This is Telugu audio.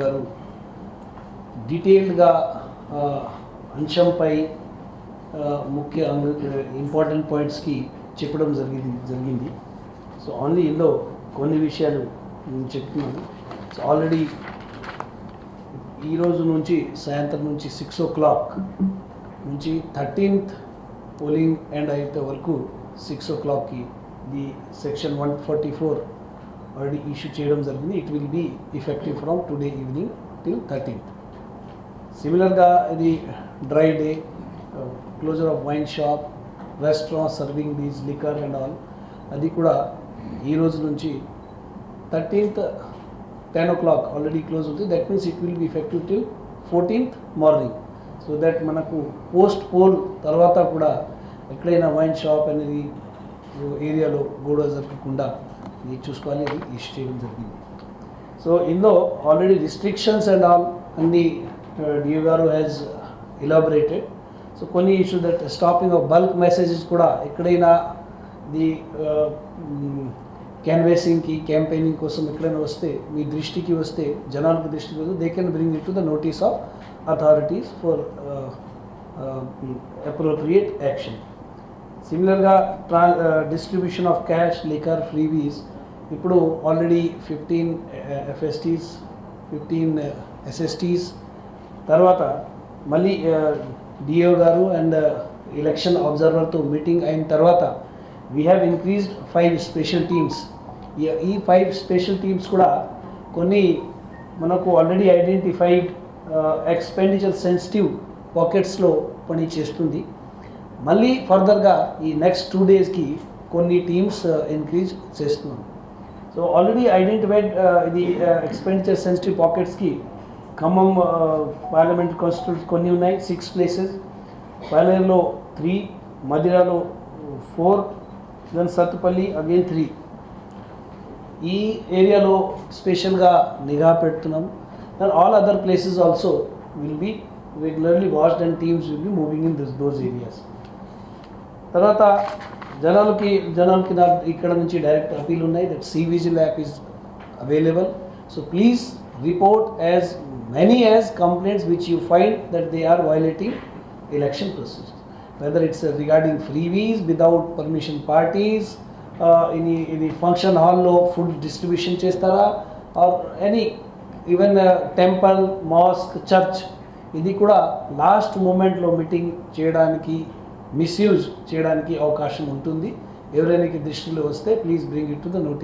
గారు డీటెయిల్డ్గా అంశంపై ముఖ్య ఇంపార్టెంట్ పాయింట్స్కి చెప్పడం జరిగింది జరిగింది. సో ఓన్లీ ఇందులో కొన్ని విషయాలు నేను చెప్తున్నాను. సో ఆల్రెడీ ఈ రోజు నుంచి సాయంత్రం నుంచి సిక్స్ ఓ క్లాక్ నుంచి థర్టీన్త్ పోలింగ్ ఎండ్ అయితే వరకు సిక్స్ ఓ క్లాక్కి the section one forty four already issue చేయడం జరిగింది. It will be effective from today evening till thirteenth సిమిలర్గా ఇది dry day closure of wine shop restaurant serving these liquor and all అది కూడా ఈ రోజు నుంచి thirteenth ten o'clock already close అవుతుంది that means it will be effective till fourteenth morning so that మనకు పోస్ట్ పోల్ తర్వాత కూడా ఎక్కడైనా వైన్ షాప్ అనేది ఏరియాలో గోడ జరగకుండా ఇది చూసుకోవాలి ఇది ఇష్యూ చేయడం జరిగింది సో ఇందులో ఆల్రెడీ రిస్ట్రిక్షన్స్ అండ్ ఆల్ అన్ని డియో గారు హ్యాజ్ ఇలాబరేటెడ్ సో కొన్ని issue that stopping of bulk messages కూడా ఎక్కడైనా ది క్యాన్వేసింగ్కి క్యాంపెయినింగ్ కోసం ఎక్కడైనా వస్తే మీ దృష్టికి వస్తే జనాలకు దృష్టికి వస్తే they can bring it to the notice of authorities for appropriate action సిమిలర్గా ట్రా distribution of cash liquor freebies ఇప్పుడు already fifteen FSTs fifteen SSTs తర్వాత మళ్ళీ eh, డిఓ గారు అండ్ ఎలక్షన్ అబ్జర్వర్తో మీటింగ్ అయిన తర్వాత we have increased five special teams ఈ ఫైవ్ స్పెషల్ టీమ్స్ కూడా కొన్ని మనకు ఆల్రెడీ ఐడెంటిఫైడ్ ఎక్స్పెండిచర్ సెన్సిటివ్ పాకెట్స్లో పని చేస్తుంది. మళ్ళీ ఫర్దర్గా ఈ నెక్స్ట్ టూ డేస్కి కొన్ని టీమ్స్ ఇంక్రీజ్ eh, చేస్తున్నాం. సో ఆల్రెడీ ఐడెంటిఫైడ్ ఇది ఎక్స్పెండిచర్ సెన్సిటివ్ పాకెట్స్కి ఖమ్మం పార్లమెంట్ కాన్స్టిట్యూట్స్ కొన్ని ఉన్నాయి సిక్స్ ప్లేసెస్ పాలేరులో three మదిరాలో four then Sathupalli again three ఈ ఏరియాలో స్పెషల్గా నిఘా పెడుతున్నాం. Then all other places also will be regularly watched and teams will be moving in this those areas తర్వాత జనాలకి జనాలకి నాకు ఇక్కడ నుంచి డైరెక్ట్ అపీల్ ఉన్నాయి that C vigil app is available so please report as many as complaints which you find that they are violating election procedure whether it's regarding freebies without permission parties ఇది ఇది ఫంక్షన్ హాల్లో ఫుడ్ డిస్ట్రిబ్యూషన్ చేస్తారా or any even temple mosque church ఇది కూడా లాస్ట్ మూమెంట్లో మీటింగ్ చేయడానికి మిస్యూజ్ చేయడానికి అవకాశం ఉంటుంది. ఎవరైనా దృష్టిలో వస్తే please bring it to the notice